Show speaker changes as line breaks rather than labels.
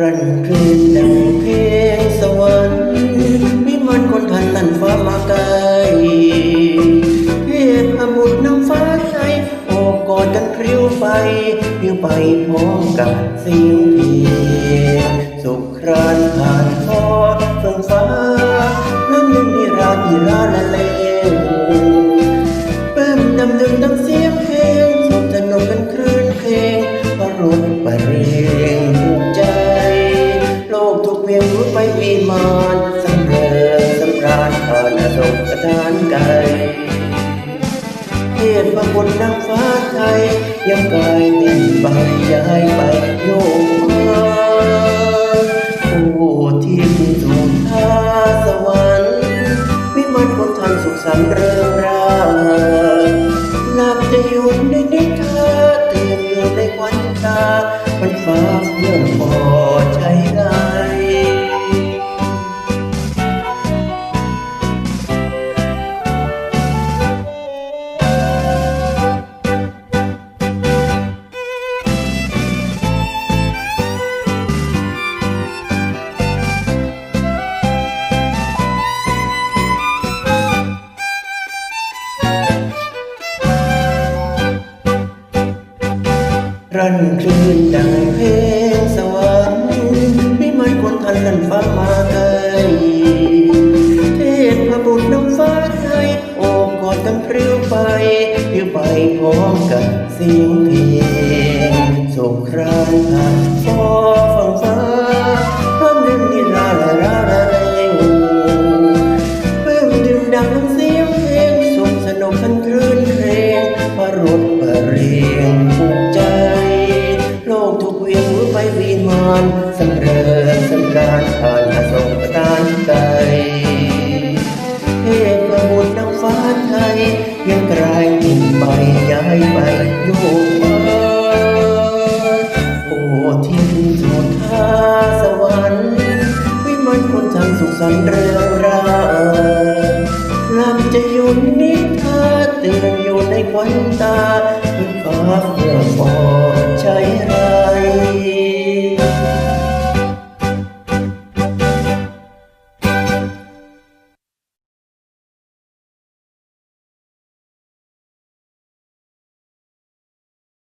รันคลื่นดังเพลงสวรรค์วิมานคนทันตันฟ้ามาไกลเทพบุตรนางฟ้าใจโอบกอดกันพริ้วไปพริ้วไปพร้อมกับเสียงเพลงสุขครานผ่านฟอส่งฟ้าน้ำเล่นนิราธิราละเลงปลื้มดำดึงดังเสียงเพลงสุขสนุกกันคลื่นเพลงพระรถประเร ไปวิมานสำเริงสำราญผ่านอสงสถานไกลเทพพระบุตรนางฟ้าไทยยังกายเป็นใบย้ายไปโยกมาผู้ที่สุดทาสวรรค์วิมานคนทันสุขสันต์เริงราหลับจะอยู่ในนิทานตื่นอยู่ในควันตามันฟ้าเมื่อพอใช้ได้ รันคลื่นดังเพลงสวรรค์ไม่มันคนทันลันฟ้ามาไกลเทพพบุตรน้ำฟ้าไทยโอบกอดกันพริ้วไปพริ้วไปพร้อมกับเสียงเพลงสงครามผ่านานสำเริงสำราญผ่านอาสงสตานไกลเทพบุตรนางฟ้าไทยยังไกลายถิ่นไปย้ายไปโยกมาโอ้ทินสุดทาสวรรค์วิมานคนทางสุขสันต์เรืองราลำจะอยู่นิทาเตื่นอยู่ในควันตา